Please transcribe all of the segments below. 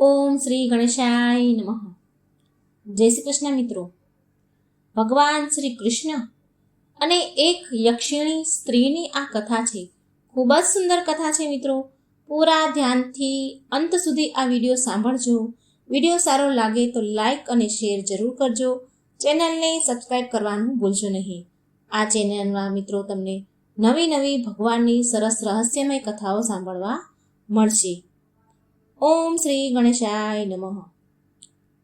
ઓમ શ્રી ગણેશાય નમઃ. જય શ્રી કૃષ્ણ મિત્રો. ભગવાન શ્રી કૃષ્ણ અને એક યક્ષિણી સ્ત્રીની આ કથા છે. ખૂબ જ સુંદર કથા છે મિત્રો. પૂરા ધ્યાનથી અંત સુધી આ વીડિયો સાંભળજો. વીડિયો સારો લાગે તો લાઈક અને શેર જરૂર કરજો. ચેનલને સબસ્ક્રાઈબ કરવાનું ભૂલશો નહીં. આ ચેનલમાં મિત્રો તમને નવી નવી ભગવાનની સરસ રહસ્યમય કથાઓ સાંભળવા મળશે. ઓમ શ્રી ગણેશાય નમઃ.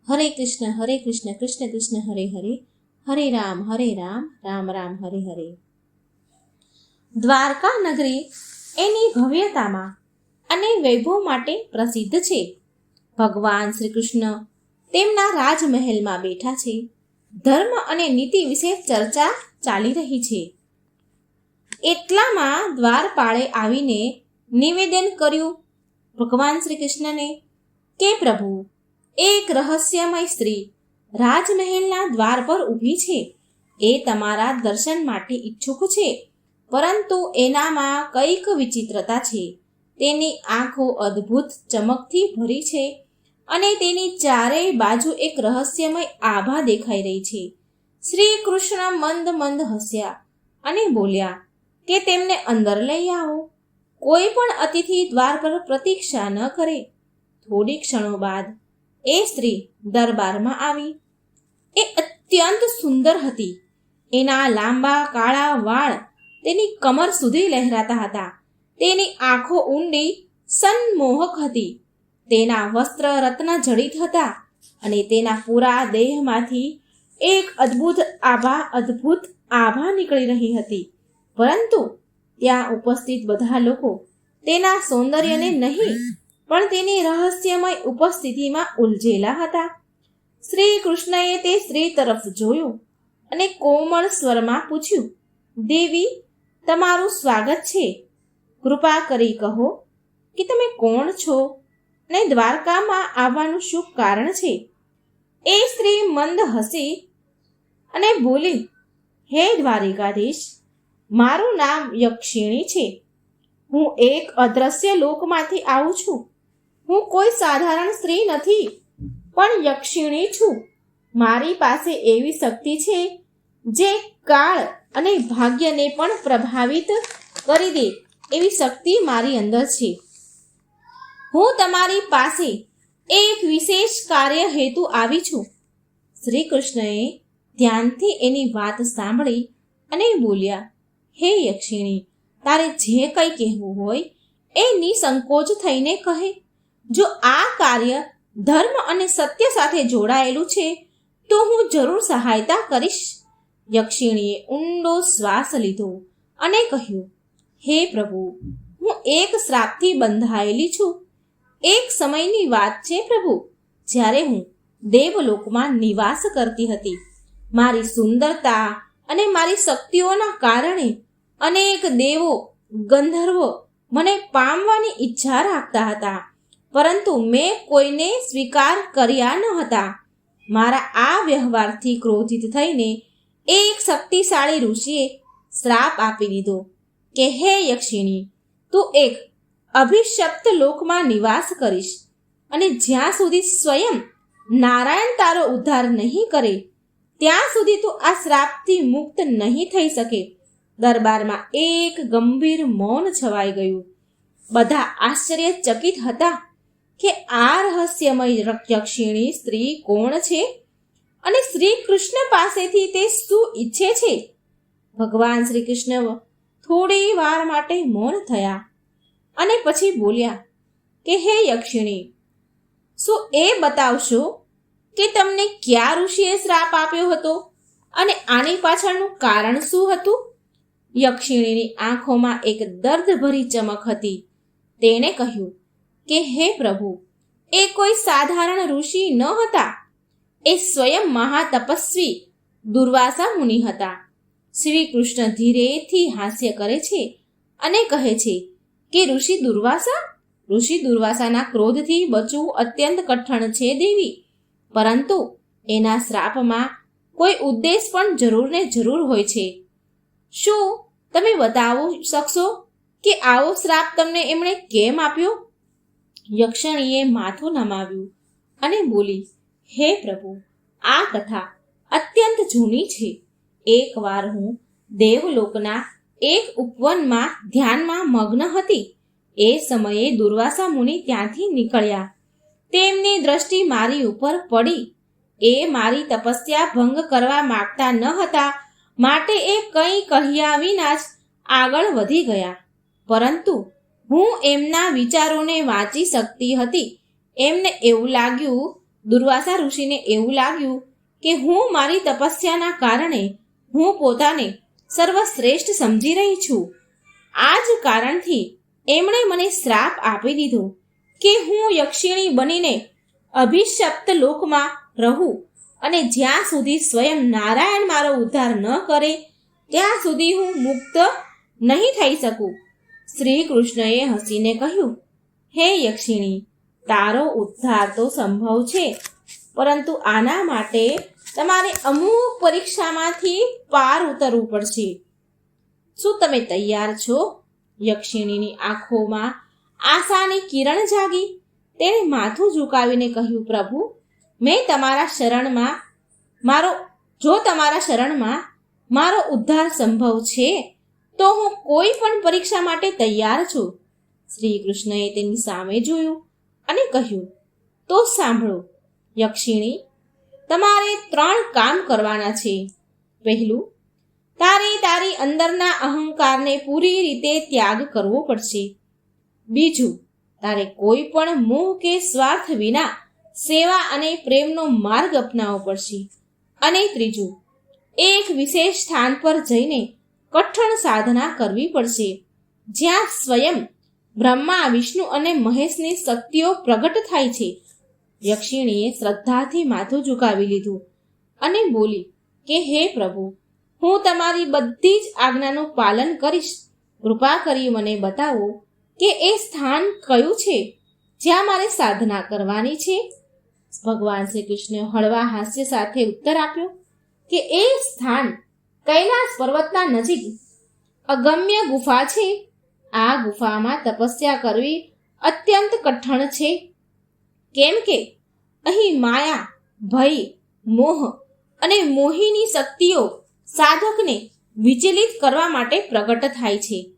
હરે કૃષ્ણ હરે કૃષ્ણ કૃષ્ણ કૃષ્ણ, હરે હરે. હરે રામ હરે રામ રામ રામ, હરે હરે. દ્વારકા નગરી એની ભવ્યતામાં અને વૈભવ માટે પ્રસિદ્ધ છે. ભગવાન શ્રી કૃષ્ણ તેમના રાજમહેલમાં બેઠા છે. ધર્મ અને નીતિ વિશે ચર્ચા ચાલી રહી છે. એટલામાં દ્વારપાળે આવીને નિવેદન કર્યું ભગવાન શ્રી કૃષ્ણને કે પ્રભુ, એક રહસ્યમય સ્ત્રી રાજમહેલના દ્વાર પર ઊભી છે. એ તમારા દર્શન માટે ઈચ્છુક છે, પરંતુ એનામાં કંઈક વિચિત્રતા છે. તેની આંખો અદ્ભુત ચમકથી ભરી છે અને તેની ચારેય બાજુ એક રહસ્યમય આભા દેખાઈ રહી છે. શ્રી કૃષ્ણ મંદ મંદ હસ્યા અને બોલ્યા, કે તેમને અંદર લઈ આવો. કોઈ પણ અતિથિ દ્વાર પર પ્રતીક્ષા ન કરે. થોડી ક્ષણો બાદ એ સ્ત્રી દરબારમાં આવી. એ અત્યંત સુંદર હતી. એના લાંબા, કાળા વાળ તેની કમર સુધી લહેરાતા હતા. તેની આંખો ઊંડી, સન્મોહક હતી. તેના વસ્ત્ર રત્ન જડિત હતા અને તેના પૂરા દેહમાંથી એક અદ્ભુત આભા અદ્ભુત આભા નીકળી રહી હતી. પરંતુ ત્યાં ઉપસ્થિત બધા લોકો તેના સૌંદર્યને નહીં, પણ તેની રહસ્યમય ઉપસ્થિતિમાં ઉલઝેલા હતા. શ્રી કૃષ્ણએ તે સ્ત્રી તરફ જોયું અને કોમળ સ્વરમાં પૂછ્યું, દેવી, તમારું સ્વાગત છે. કૃપા કરી કહો કે તમે કોણ છો અને દ્વારકામાં આવવાનું શું કારણ છે? એ સ્ત્રી મંદ હસી અને બોલી, હે દ્વારિકાધીશ મારું નામ યક્ષિણી છે. હું એક અદ્રશ્ય લોકમાંથી આવું છું. હું કોઈ સાધારણ સ્ત્રી નથી, પણ યક્ષિણી છું. મારી પાસે એવી શક્તિ છે, જે કાળ અને ભાગ્યને પણ પ્રભાવિત કરી દે એવી શક્તિ મારી અંદર છે. હું તમારી પાસે એક વિશેષ કાર્ય હેતુ આવી છું. શ્રી કૃષ્ણએ ધ્યાનથી એની વાત સાંભળી અને બોલ્યા હે યક્ષિણી, તારે જે કંઈ કહેવું હોય એ નિસંકોચ થઈને કહે. જો આ કાર્ય ધર્મ અને સત્ય સાથે જોડાયેલું છે, તો હું જરૂર સહાયતા કરીશ. યક્ષિણીએ ઊંડો શ્વાસ લીધો અને કહ્યું, હે પ્રભુ, હું એક શ્રાપથી બંધાયેલી છું. એક સમયની વાત છે પ્રભુ, જ્યારે હું દેવલોકમાં નિવાસ કરતી હતી. મારી સુંદરતા અને મારી શક્તિઓના કારણે અનેક દેવો, ગંધર્વો મને પામવાની ઈચ્છા રાખતા હતા. પરંતુ મેં કોઈને સ્વીકાર કર્યા ન હતા. મારા આ વ્યવહારથી ક્રોધિત થઈને એક શક્તિશાળી ઋષિએ શ્રાપ આપી દીધો કે, હે યક્ષિણી, તું એક અભિશપ્ત લોકમાં નિવાસ કરીશ અને જ્યાં સુધી સ્વયં નારાયણ તારો ઉદ્ધાર નહીં કરે ત્યાં સુધી તું આ શ્રાપથી મુક્ત નહીં થઈ શકે. દરબારમાં એક ગંભીર મૌન છવાઈ ગયું. બધા આશ્ચર્યચકિત હતા કે આ રહસ્યમય યક્ષિણી સ્ત્રી કોણ છે અને શ્રી કૃષ્ણ પાસેથી તે શું ઈચ્છે છે? ભગવાન શ્રી કૃષ્ણ થોડી વાર માટે મૌન થયા અને પછી બોલ્યા કે, હે યક્ષિણી, શું એ બતાવશો કે તમને કયા ઋષિએ શ્રાપ આપ્યો હતો? અને આની પાછળનું કારણ શું હતું? યક્ષિણીની આંખોમાં એક દર્દભરી ચમક હતી. તેણે કહ્યું, કે હે પ્રભુ, એ કોઈ સાધારણ ઋષિ ન હતા. એ સ્વયં મહાતપસ્વી, દુર્વાસા મુનિ હતા. શ્રી કૃષ્ણ ધીરેથી હાસ્ય કરે છે અને કહે છે કે ઋષિ દુર્વાસા? ઋષિ દુર્વાસાના ક્રોધથી બચવું અત્યંત કઠણ છે દેવી. પરંતુ એના શ્રાપમાં કોઈ ઉદ્દેશ પણ જરૂર ને જરૂર હોય છે. શું તમે બતાવો શકશો કે આવો શ્રાપ તમને એમણે કેમ આપ્યો? યક્ષણીએ માથું નમાવ્યું અને બોલી, હે પ્રભુ, આ કથા અત્યંત જૂની છે. એકવાર હું દેવલોકના એક ઉપવનમાં ધ્યાનમાં મગ્ન હતી. એ સમયે દુર્વાસા મુનિ ત્યાંથી નીકળ્યા. તેમની દ્રષ્ટિ મારી ઉપર પડી. એ મારી તપસ્યા ભંગ કરવા માંગતા ન હતા. માટે એ કંઈ કહ્યા વિના જ આગળ વધી ગયા. પરંતુ હું એમના વિચારોને વાંચી શકતી હતી. એમને એવું લાગ્યું, દુર્વાસા ઋષિને એવું લાગ્યું કે હું મારી તપસ્યાના કારણે હું પોતાને સર્વશ્રેષ્ઠ સમજી રહી છું. આ જ કારણથી એમણે મને શ્રાપ આપી દીધો. કે હું યક્ષિણી બનીને અભિશપ્ત લોકમાં રહું અને જ્યાં સુધી સ્વયં નારાયણ મારો ઉદ્ધાર ન કરે, ત્યાં સુધી હું મુક્ત નહીં થઈ શકું. શ્રી કૃષ્ણએ હસીને કહ્યું, હે યક્ષિણી, તારો ઉદ્ધાર તો સંભવ છે, પરંતુ આના માટે તમારે અમુક પરીક્ષામાંથી પાર ઉતરવું પડશે. શું તમે તૈયાર છો? યક્ષિણીની આંખોમાં આશાની કિરણ જાગી. તેણે માથું ઝુકાવીને કહ્યું, પ્રભુ, મેં તમારા શરણમાં મારો, જો તમારા શરણમાં મારો ઉદ્ધાર સંભવ છે, તો હું કોઈ પણ પરીક્ષા માટે તૈયાર છું. શ્રી કૃષ્ણએ તેની સામે જોયું અને કહ્યું, તો સાંભળો, યક્ષિણી, તમારે ત્રણ કામ કરવાના છે. પહેલું, તારે તારી અંદરના અહંકારને પૂરી રીતે ત્યાગ કરવો પડશે. બીજું, તારે કોઈ પણ મોહ કે સ્વાર્થ વિના સેવા અને પ્રેમનો માર્ગ અપનાવવો પડશે. અને ત્રીજું, એક વિશેષ સ્થાન પર જઈને કઠણ સાધના કરવી પડશે. જ્યાં સ્વયં બ્રહ્મા, વિષ્ણુ અને મહેશની શક્તિઓ પ્રગટ થાય છે. યક્ષિણીએ શ્રદ્ધાથી માથું ઝુકાવી લીધું અને બોલી કે, હે પ્રભુ, હું તમારી બધી જ આજ્ઞાનું પાલન કરીશ. કૃપા કરી મને બતાવો કે એ સ્થાન કયું છે? જ્યાં મારે સાધના કરવાની છે? ભગવાન શ્રી કૃષ્ણે હળવા હાસ્ય સાથે ઉત્તર આપ્યો કે એ સ્થાન કૈલાસ પર્વતના નજીક અગમ્ય ગુફા છે. આ ગુફામાં તપસ્યા કરવી અત્યંત કઠણ છે. કેમ કે અહીં માયા, ભય, મોહ અને મોહિની શક્તિઓ સાધકને વિચલિત કરવા માટે પ્રગટ થાય છે.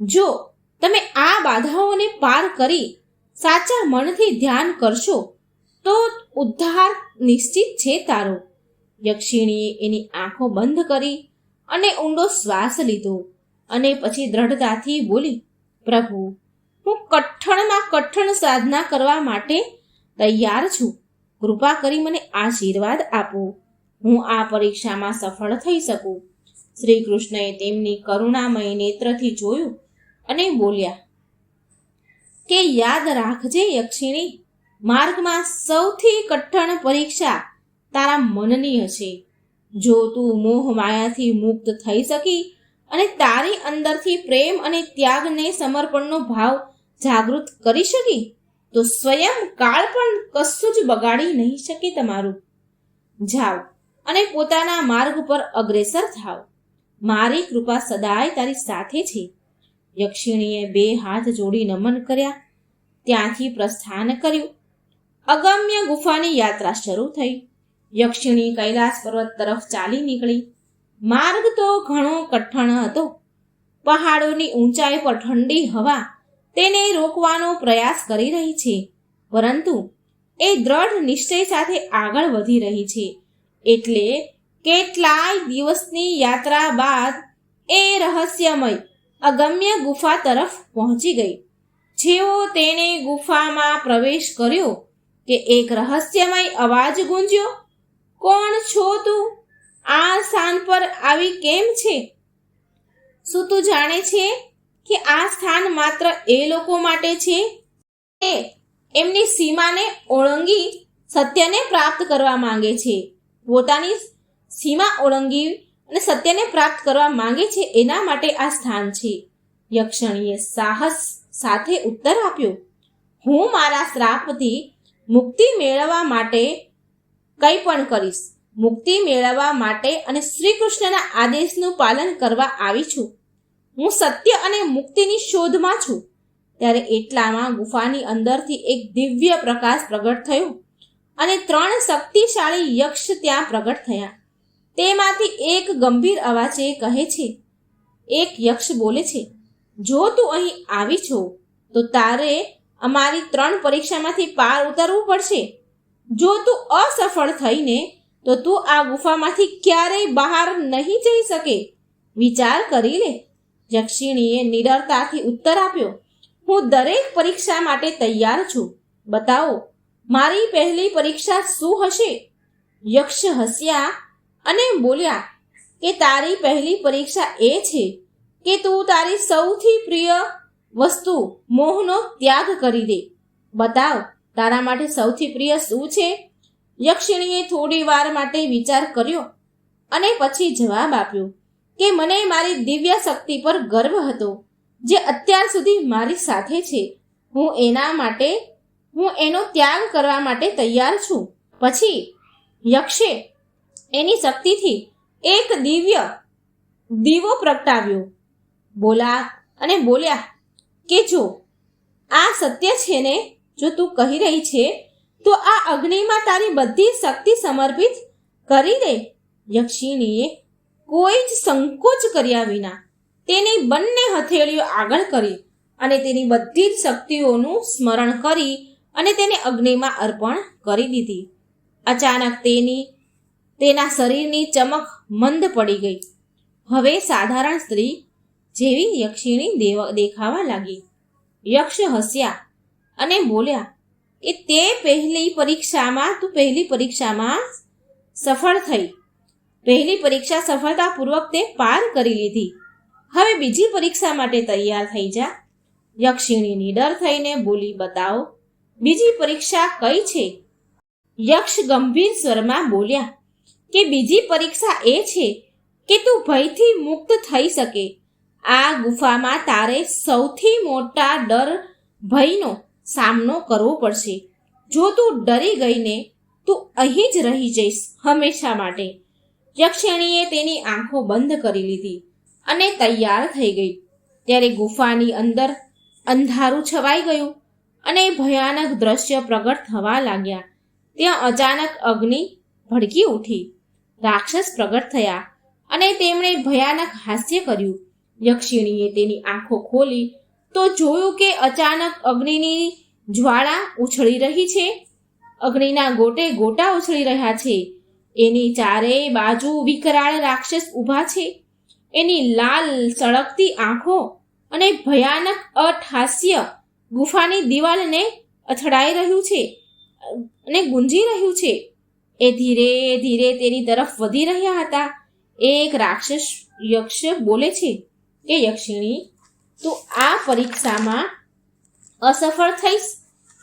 જો તમે આ બાધાઓને પાર કરી સાચા મનથી ધ્યાન કરશો, તો ઉદ્ધાર નિશ્ચિત છે તારો. યક્ષિણીએ એની આંખો બંધ કરી અને ઊંડો શ્વાસ લીધો અને પછી દ્રઢતાથી બોલી, પ્રભુ, હું કઠણમાં કઠણ સાધના કરવા માટે તૈયાર છું. કૃપા કરી મને આશીર્વાદ આપો. હું આ પરીક્ષામાં સફળ થઈ શકું. શ્રી કૃષ્ણએ તેમની કરુણામય નેત્રથી જોયું અને બોલ્યા, કે યાદ રાખજે યક્ષિણી, માર્ગમાં સૌથી કઠણ પરીક્ષા તારા મનની હશે જો તું મોહ માયાથી મુક્ત થઈ શકી અને તારી અંદરથી પ્રેમ અને ત્યાગને સમર્પણનો ભાવ જાગૃત કરી શકી, તો સ્વયં કાળ પણ કશું જ બગાડી નહીં શકે તમારું. જાઓ અને પોતાના માર્ગ પર અગ્રેસર થાવ મારી કૃપા સદાય તારી સાથે છે. યક્ષિણીએ બે હાથ જોડી નમન કર્યા. ત્યાંથી પ્રસ્થાન કર્યું. અગમ્ય ગુફાની યાત્રા શરૂ થઈ. યક્ષિણી કૈલાસ પર્વત તરફ ચાલી નીકળી. માર્ગ તો ઘણો કઠણ હતો. પહાડોની ઊંચાઈ પર ઠંડી હવા તેને રોકવાનો પ્રયાસ કરી રહી છે. પરંતુ એ દ્રઢ નિશ્ચય સાથે આગળ વધી રહી છે. એટલે કેટલાય દિવસની યાત્રા બાદ એ રહસ્યમય અગમ્ય ગુફા તરફ પહોંચી ગઈ. જેવો તેણે ગુફામાં પ્રવેશ કર્યો કે એક રહસ્યમય અવાજ ગુંજ્યો, કોણ છો તું? આ સ્થાન પર આવી કેમ છે? શું તું જાણે છે કે આ સ્થાન માત્ર એ લોકો માટે છે? એ એમની સીમાને ઓળંગી સત્યને પ્રાપ્ત કરવા માંગે છે. પોતાની સીમા ઓળંગી અને સત્યને પ્રાપ્ત કરવા માંગે છે એના માટે આ સ્થાન છે. યક્ષણીએ સાહસ સાથે ઉત્તર આપ્યો, હું મારા શ્રાપથી મુક્તિ મેળવવા માટે કંઈ પણ કરીશ. મુક્તિ મેળવવા માટે અને શ્રી કૃષ્ણના આદેશનું પાલન કરવા આવી છું. હું સત્ય અને મુક્તિની શોધમાં છું. ત્યારે એટલામાં ગુફાની અંદરથી એક દિવ્ય પ્રકાશ પ્રગટ થયો અને ત્રણ શક્તિશાળી યક્ષ ત્યાં પ્રગટ થયા. તેમાંથી એક ગંભીર અવાજે કહે છે, એક યક્ષ બોલે છે, જો તું અહીં આવી છો, તો તારે અમારી ત્રણ પરીક્ષામાંથી પાર ઉતરવું પડશે. જો તું અસફળ થઈને, તો તું આ ગુફામાંથી ક્યારેય બહાર નહીં જઈ શકે. વિચાર કરી લે. યક્ષિણીએ નિડરતાથી ઉત્તર આપ્યો, હું દરેક પરીક્ષા માટે તૈયાર છું. બતાવો, મારી પહેલી પરીક્ષા શું હશે? યક્ષ હસ્યા અને બોલ્યા, કે તારી પહેલી પરીક્ષા એ છે કે તું તારી સૌથી પ્રિય વસ્તુ મોહનો ત્યાગ કરી દે. બતાવ, તારા માટે સૌથી પ્રિય શું છે યક્ષિણીએ થોડી વાર માટે વિચાર કર્યો અને પછી જવાબ આપ્યો કે, મને મારી દિવ્ય શક્તિ પર ગર્વ હતો, જે અત્યાર સુધી મારી સાથે છે. હું એના માટે, હું એનો ત્યાગ કરવા માટે તૈયાર છું. પછી, યક્ષે એની શક્તિથી એક દિવ્ય દીવો પ્રગટાવ્યો. બોલા અને બોલ્યા, કે જો આ સત્ય છે ને, જો તું કહી રહી છે, તો આ અગ્નિમાં તારી બધી શક્તિ સમર્પિત કરી દે. યક્ષિણીએ કોઈ જ સંકોચ કર્યા વિના તેની બંને હથેળીઓ આગળ કરી અને તેની બધી જ શક્તિઓનું સ્મરણ કરી અને તેને અગ્નિમાં અર્પણ કરી દીધી. અચાનક તેની તેના શરીરની ચમક મંદ પડી ગઈ. હવે સાધારણ સ્ત્રી જેવી યક્ષિણી દેવ- દેખાવા લાગી. યક્ષ હસ્યા અને બોલ્યા કે તે પહેલી પરીક્ષામાં, તું પહેલી પરીક્ષામાં સફળ થઈ. પહેલી પરીક્ષા સફળતાપૂર્વક તે પાર કરી લીધી. હવે બીજી પરીક્ષા માટે તૈયાર થઈ જા. યક્ષિણી નિડર થઈને બોલી, બતાવો, બીજી પરીક્ષા કઈ છે? યક્ષ ગંભીર સ્વરમાં બોલ્યા કે બીજી પરીક્ષા એ છે કે તું ભયથી મુક્ત થઈ શકે. આ ગુફામાં તારે સૌથી મોટા ડર, ભયનો સામનો કરવો પડશે. જો તું ડરી ગઈને તું અહીં જ રહી જઈશ હંમેશા માટે. યક્ષિણીએ તેની આંખો બંધ કરી લીધી અને તૈયાર થઈ ગઈ. ત્યારે ગુફાની અંદર અંધારું છવાઈ ગયું અને ભયાનક દ્રશ્ય પ્રગટ થવા લાગ્યા. ત્યાં અચાનક અગ્નિ ભડકી ઉઠી. રાક્ષસ પ્રગટ થયા અને તેમણે ભયાનક હાસ્ય કર્યું. યક્ષિણીએ તેની આંખો ખોલી તો જોયું કે અચાનક અગ્નિની જ્વાળા ઉછળી રહી છે. અગ્નિના ગોટે ગોટા ઉછળી રહ્યા છે. એની ચારેય બાજુ વિકરાળ રાક્ષસ ઊભા છે. એની લાલ સળગતી આંખો અને ભયાનક અઠહાસ્ય ગુફાની દિવાલને અથડાઈ રહ્યું છે અને ગુંજી રહ્યું છે. એ ધીરે ધીરે તેની તરફ વધી રહ્યા હતા. એક રાક્ષસ યક્ષ બોલે છે કે, યક્ષિણી, તું આ પરીક્ષામાં અસફળ થઈશ.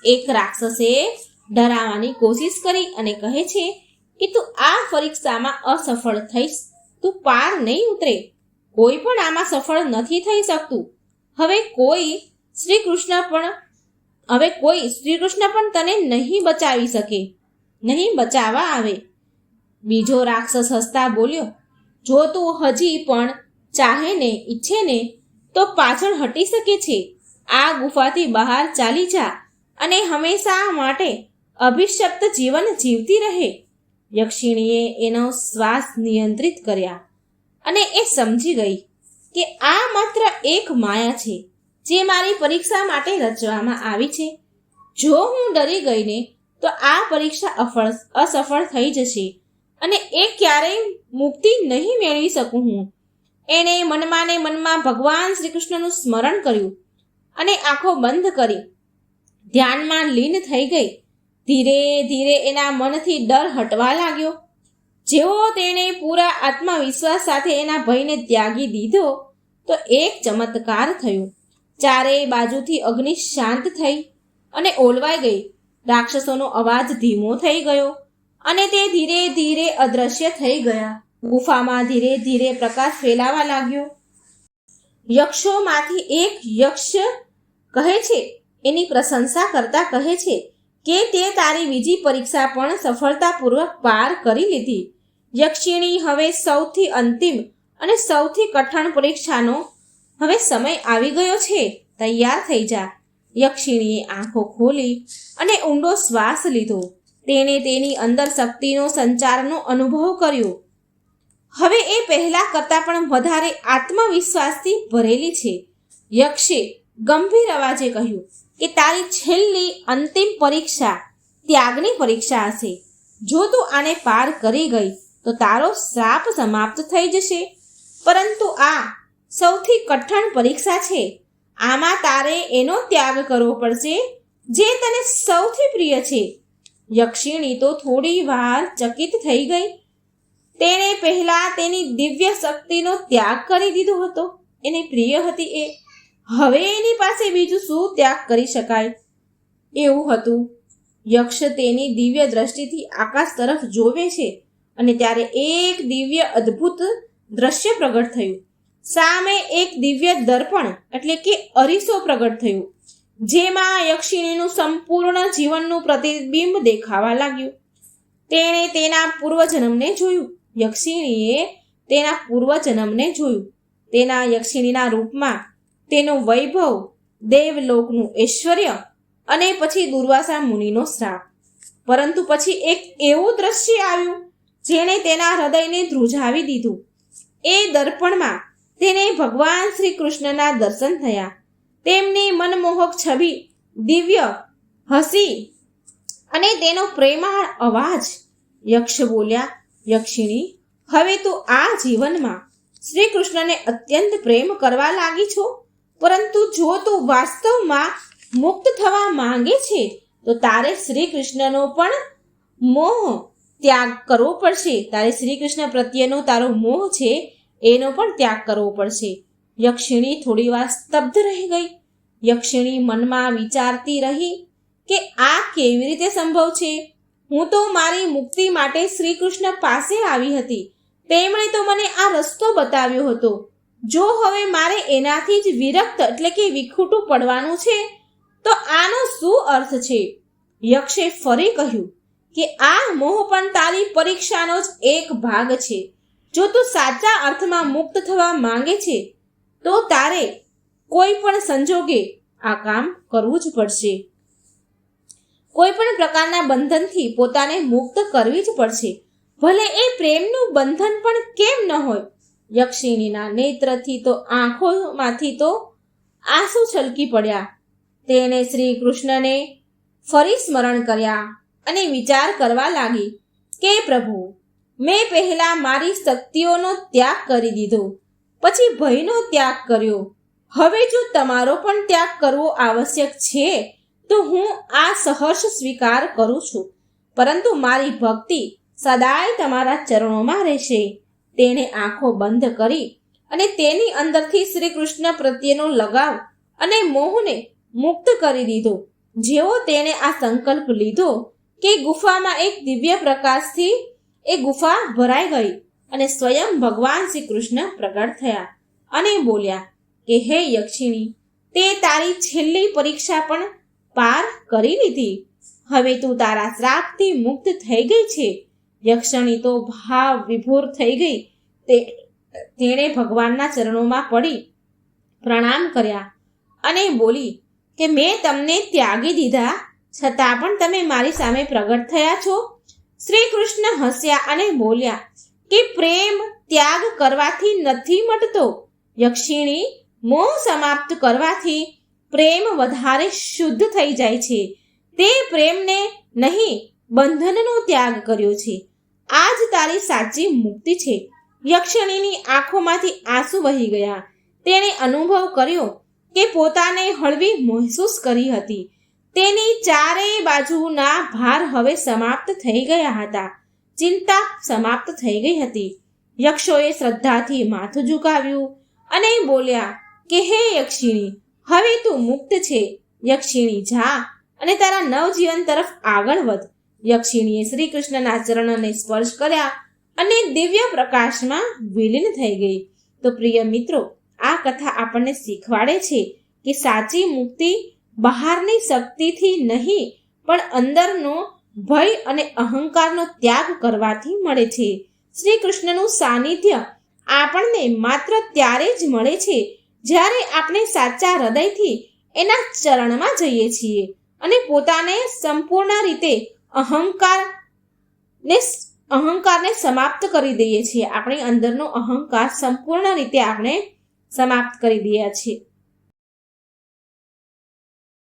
એક રાક્ષસે ડરાવવાની કોશિશ કરી અને કહે છે કે, તું આ પરીક્ષામાં અસફળ થઈશ. તું પાર નહીં ઉતરે. કોઈ પણ આમાં સફળ નથી થઈ શકતું. હવે કોઈ શ્રી કૃષ્ણ પણ, હવે કોઈ શ્રી કૃષ્ણ પણ તને નહીં બચાવી શકે. નહીં, બચાવવા આવે. બીજો રાક્ષસ હસતા બોલ્યો, જો તું હજી પણ ચાહે ને, ઈચ્છે ને, તો પાછળ હટી શકે છે. આ ગુફાથી બહાર ચાલી જા અને હંમેશા માટે અભિશપ્ત જીવન જીવતી રહે. યક્ષિણીએ એનો શ્વાસ નિયંત્રિત કર્યા અને એ સમજી ગઈ કે આ માત્ર એક માયા છે, જે મારી પરીક્ષા માટે રચવામાં આવી છે. જો હું ડરી ગઈને તો આ પરીક્ષા અફળ અસફળ થઈ જશે. અને એ ક્યારેય મુક્તિ નહીં મેળવી શકું હું. એણે મનમાં ને મનમાં ભગવાન શ્રી કૃષ્ણનું સ્મરણ કર્યું અને આંખો બંધ કરી. ધ્યાનમાં લીન થઈ ગઈ. ધીરે ધીરે એના મનથી ડર હટવા લાગ્યો. જેવો તેણે પૂરા આત્મવિશ્વાસ સાથે એના ભયને ત્યાગી દીધો, તો એક ચમત્કાર થયો. ચારેય બાજુથી અગ્નિ શાંત થઈ અને ઓલવાઈ ગઈ. રાક્ષસોનો અવાજ ધીમો થઈ ગયો અને તે ધીરે ધીરે અદ્રશ્ય થઈ ગયા. ગુફામાં ધીરે ધીરે પ્રકાશ ફેલાવા લાગ્યો. યક્ષોમાંથી એક યક્ષ કહે છે, એની પ્રશંસા કરતા કહે છે કે તે તારી બીજી પરીક્ષા પણ સફળતાપૂર્વક પાર કરી લીધી. યક્ષિણી હવે સૌથી અંતિમ અને સૌથી કઠણ પરીક્ષાનો હવે સમય આવી ગયો છે. તૈયાર થઈ જા. યક્ષિણીએ આંખો ખોલી અને ઊંડો શ્વાસ લીધો. તેણે તેની અંદર શક્તિનો સંચારનો અનુભવ કર્યો. હવે એ પહેલા કરતાં પણ વધારે આત્મવિશ્વાસથી ભરેલી છે. યક્ષે ગંભીર અવાજે કહ્યું કે, તારી છેલ્લી અંતિમ પરીક્ષા, ત્યાગની પરીક્ષા હશે. જો તું આને પાર કરી ગઈ, તો તારો શ્રાપ સમાપ્ત થઈ જશે. પરંતુ આ સૌથી કઠણ પરીક્ષા છે. આમાં તારે એનો ત્યાગ કરવો પડશે, જે તને સૌથી પ્રિય છે. યક્ષિણી તો થોડી વાર ચકિત થઈ ગઈ. તેણે પહેલા તેની દિવ્ય શક્તિનો ત્યાગ કરી દીધો હતો. એને પ્રિય હતી એ. હવે એની પાસે બીજું શું ત્યાગ કરી શકાય? એવું હતું. યક્ષ તેની દિવ્ય દ્રષ્ટિથી આકાશ તરફ જોવે છે અને ત્યારે એક દિવ્ય અદ્ભુત દ્રશ્ય પ્રગટ થયું. સામે એક દિવ્ય દર્પણ, એટલે કે અરીસો પ્રગટ થયું, જેમાં યક્ષિણીનું સંપૂર્ણ જીવનનું પ્રતિબિંબ દેખાવા લાગ્યું. તેણે તેના પૂર્વજન્મને જોયું. યક્ષિણીએ તેના પૂર્વજન્મને જોયું. તેના યક્ષિણીના રૂપમાં તેનો વૈભવ, દેવલોકનું ઐશ્વર્ય અને પછી દુર્વાસા મુનિનો શ્રાપ. પરંતુ પછી એક એવું દ્રશ્ય આવ્યું, જેણે તેના હૃદયને ધ્રુજાવી દીધું. એ દર્પણમાં તેને ભગવાન શ્રી કૃષ્ણના દર્શન થયા. તેમની મનમોહક છબી દિવ્ય, હસી અને તેનો પ્રેમાળ અવાજ યક્ષ બોલ્યા, યક્ષિણી, હવે તું આ જીવનમાં શ્રી કૃષ્ણને અત્યંત પ્રેમ કરવા લાગી છો? પરંતુ જો તું વાસ્તવમાં મુક્ત થવા માંગે છે, તો તારે શ્રી કૃષ્ણનો પણ મોહ ત્યાગ કરવો પડશે. તારે શ્રી કૃષ્ણ પ્રત્યેનો તારો મોહ છે એનો પણ ત્યાગ કરવો પડશે. યક્ષિણી થોડી વાર સ્તબ્ધ રહી ગઈ. યક્ષિણી મનમાં વિચારતી રહી કે આ કેવી રીતે સંભવ છે? હું તો મારી મુક્તિ માટે શ્રી કૃષ્ણ પાસે આવી હતી. તેમણે તો મને આ રસ્તો બતાવ્યો હતો. જો હવે મારે એનાથી જ વિરક્ત એટલે કે વિખૂટું પડવાનું છે, તો આનો શું અર્થ છે? યક્ષે ફરી કહ્યું કે આ મોહ પણ તારી પરીક્ષાનો જ એક ભાગ છે. જો તું સાચા અર્થમાં મુક્ત થવા માંગે છે, તો તારે કોઈ પણ સંજોગે આ કામ કરવું જ પડશે. કોઈ પણ પ્રકારના બંધનથી પોતાને મુક્ત કરવી જ પડશે. ભલે એ પ્રેમનું બંધન પણ કેમ ન હોય. યક્ષિણીના નેત્રથી તો આંખોમાંથી તો આંસુ છલકી પડ્યા. તેણે શ્રી કૃષ્ણને ફરી સ્મરણ કર્યા અને વિચાર કરવા લાગી કે પ્રભુ મેં પહેલા મારી શક્તિઓનો ત્યાગ કરી દીધો, પછી ભયનો ત્યાગ કર્યો. હવે જો તમારો પણ ત્યાગ કરવો આવશ્યક છે, તો હું આ સહર્ષ સ્વીકાર કરું છું. પરંતુ મારી ભક્તિ સદાય તમારા ચરણોમાં રહેશે. તેણે આંખો બંધ કરી અને તેની અંદરથી શ્રી કૃષ્ણ પ્રત્યેનો લગાવ અને મોહને મુક્ત કરી દીધો. જેવો તેણે આ સંકલ્પ લીધો કે ગુફામાં એક દિવ્ય પ્રકાશથી એ ગુફા ભરાઈ ગઈ અને સ્વયં ભગવાન શ્રી કૃષ્ણ પ્રગટ થયા અને બોલ્યા કે, હે યક્ષિણી, તે તારી છેલ્લી પરીક્ષા પણ પાર કરી લીધી. હવે તું તારા શ્રાપથી મુક્ત થઈ ગઈ છે. યક્ષણી તો ભાવ વિભોર થઈ ગઈ. તે, તેણે ભગવાનના ચરણોમાં પડી, પ્રણામ કર્યા અને બોલી કે, મેં તમને ત્યાગી દીધા, છતાં પણ તમે મારી સામે પ્રગટ થયા છો. શ્રી કૃષ્ણ હસ્યા અને બોલ્યા, કે પ્રેમ ત્યાગ કરવાથી નથી મટતો? યક્ષિણી, મોહ સમાપ્ત કરવાથી પ્રેમ વધારે શુદ્ધ થઈ જાય છે. તે પ્રેમને નહીં, બંધનનો ત્યાગ કર્યો છે. આ જ તારી સાચી મુક્તિ છે. યક્ષિણીની આંખોમાંથી આંસુ વહી ગયા. તેણે અનુભવ કર્યો કે પોતાને હળવી મહેસૂસ કરી હતી. તેની ચારેય બાજુના ભાર હવે સમાપ્ત થઈ ગયા હતા. ચિંતા સમાપ્ત થઈ ગઈ હતી. યક્ષોએ શ્રદ્ધાથી માથું ઝુકાવ્યું અને બોલ્યા, કે હે યક્ષિણી, હવે તું મુક્ત છે. યક્ષિણી, જા અને તારા નવજીવન તરફ આગળ વધ. યક્ષિણીએ શ્રી કૃષ્ણના ચરણને સ્પર્શ કર્યા અને દિવ્ય પ્રકાશમાં વિલીન થઈ ગઈ. તો પ્રિય મિત્રો, આ કથા આપણને શીખવાડે છે કે સાચી મુક્તિ બહારની શક્તિથી નહીં, પણ અંદરનો ભય અને અહંકારનો ત્યાગ કરવાથી મળે છે. શ્રી કૃષ્ણનું સાનિધ્ય આપણને માત્ર ત્યારે જ મળે છે, જ્યારે આપણે સાચા હૃદયથી એના ચરણમાં જઈએ છીએ અને પોતાને સંપૂર્ણ રીતે અહંકાર ને અહંકારને સમાપ્ત કરી દઈએ છીએ. આપણી અંદરનો અહંકાર સંપૂર્ણ રીતે આપણે સમાપ્ત કરી દઈએ છીએ.